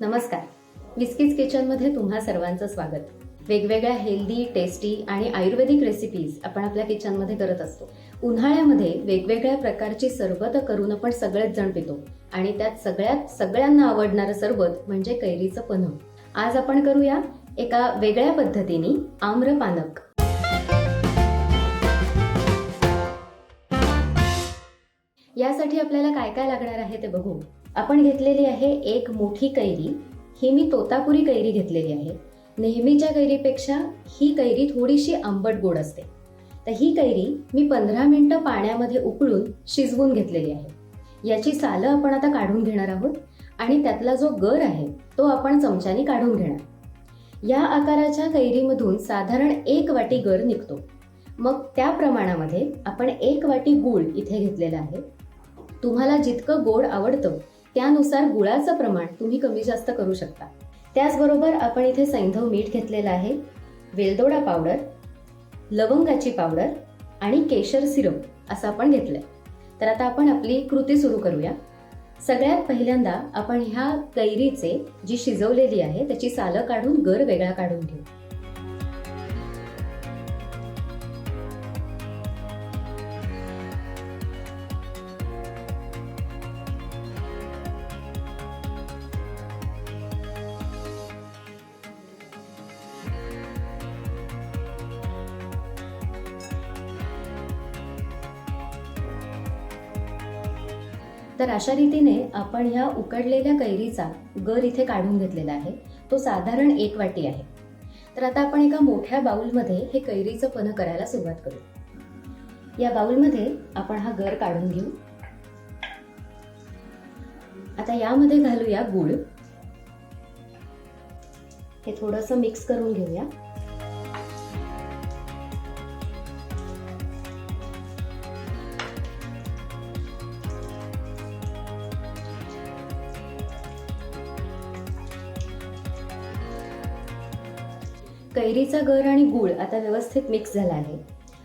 नमस्कार. विस्कीज किचनमध्ये तुम्हा सर्वांचं स्वागत. वेगवेगळ्या हेल्दी टेस्टी आणि आयुर्वेदिक रेसिपीज आपण आपल्या किचनमध्ये करत असतो. उन्हाळ्यामध्ये वेगवेगळ्या प्रकारची सरबत करून आपण सगळेच जण पितो. आणि त्यात सगळ्यात सगळ्यांना आवडणारं सरबत म्हणजे कैरीचं पन्ह. आज आपण करूया एका वेगळ्या पद्धतीने आम्रपानक यासाठी आपल्याला काय काय लागणार आहे ते बघू. आपण घेतलेली आहे एक मोठी कैरी. ही मी तोतापुरी कैरी घेतलेली आहे. नेहमीच्या कैरीपेक्षा ही कैरी थोडीशी आंबट गोड असते. तर ही कैरी मी पंधरा मिनिटं पाण्यामध्ये उकळून शिजवून घेतलेली आहे. याची सालं आपण आता काढून घेणार आहोत आणि त्यातला जो गर आहे तो आपण चमच्याने काढून घेणार. या आकाराच्या कैरीमधून साधारण एक वाटी गर निघतो. मग त्या प्रमाणामध्ये आपण एक वाटी गूळ इथे घेतलेला आहे. तुम्हाला जितकं गोड आवडतं त्यानुसार गुळाचं प्रमाण तुम्ही कमी जास्त करू शकता. त्याचबरोबर आपण इथे सैंधव मीठ घेतलेलं आहे वेलदोडा पावडर लवंगाची पावडर आणि केशर सिरप असं आपण घेतलंय. तर आता आपण आपली कृती सुरू करूया. सगळ्यात पहिल्यांदा आपण ह्या कैरीचे जी शिजवलेली आहे त्याची सालं काढून गर वेगळा काढून घेऊ. तर अशा रीतीने आपण ह्या उकडलेल्या कैरीचा गर इथे काढून घेतलेला आहे. तो साधारण एक वाटी आहे. तर आता आपण एका मोठ्या बाऊलमध्ये हे कैरीचं पन करायला सुरुवात करू. या बाउलमध्ये आपण हा गर काढून घेऊ. आता यामध्ये घालूया गूळ. हे थोडंसं मिक्स करून घेऊया. कैरीचा गर आणि गूळ आता व्यवस्थित मिक्स झाला आहे.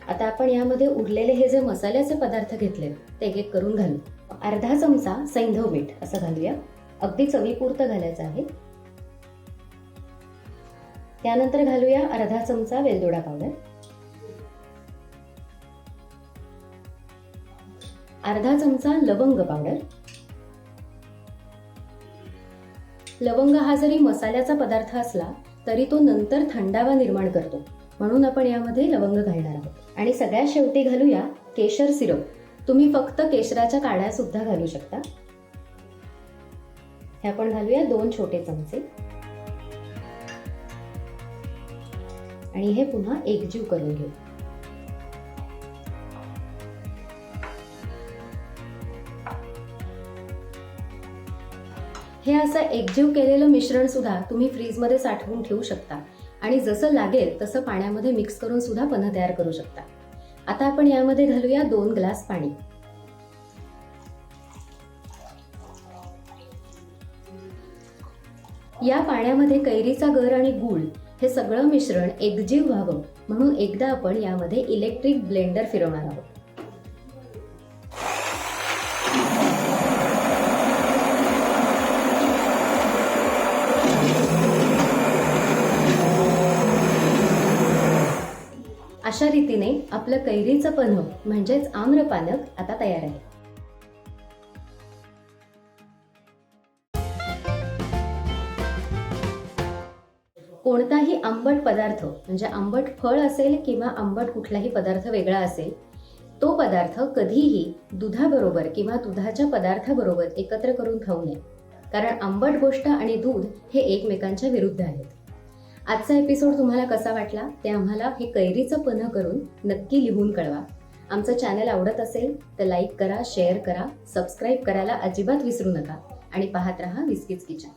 आता आपण यामध्ये उरलेले हे जे मसाल्याचे पदार्थ घेतले ते एक एक करून घालू. अर्धा चमचा सैंधव मीठ असं घालूया. अगदी चवीपुरतं घालायचं आहे. त्यानंतर घालूया अर्धा चमचा वेलदोडा पावडर अर्धा चमचा लवंग पावडर लवंग हा जरी मसाल्याचा पदार्थ असला तरी तो नंतर थंडावा निर्माण करतो. म्हणून आपण यामध्ये लवंग घालणार आहोत. आणि सगळ्यात शेवटी घालूया केशर सिरप. तुम्ही फक्त केशराच्या काड्या सुद्धा घालू शकता. हे आपण घालूया दोन छोटे चमचे. आणि हे पुन्हा एकजीव करून घेऊ. हे असं एकजीव केलेलं मिश्रण सुद्धा तुम्ही फ्रीजमध्ये साठवून ठेवू शकता. आणि जसं लागेल तसं पाण्यामध्ये मिक्स करून सुद्धा पन्ह तयार करू शकता. आता आपण यामध्ये घालूया दोन ग्लास पाणी. या पाण्यामध्ये कैरीचा गर आणि गूळ हे सगळं मिश्रण एकजीव व्हावं म्हणून एकदा आपण यामध्ये इलेक्ट्रिक ब्लेंडर फिरवणार आहोत. अशा रीतीने आपलं कैरीचं पन्ह म्हणजेच आम्रपानक आता तयार आहे. कोणताही आंबट पदार्थ म्हणजे आंबट फळ असेल किंवा आंबट कुठलाही पदार्थ वेगळा असेल तो पदार्थ कधीही दुधाबरोबर किंवा दुधाच्या पदार्थाबरोबर एकत्र करून खाऊ नये. कारण आंबट गोष्ट आणि दूध हे एकमेकांच्या विरुद्ध आहेत. आजचा एपिसोड तुम्हाला कसा वाटला ते आम्हाला हे कैरीचं पन्ह करून नक्की लिहून कळवा. आमचं चॅनल आवडत असेल तर लाईक करा शेअर करा सबस्क्राईब करायला अजिबात विसरू नका. आणि पाहत रहा विस्कीज किचन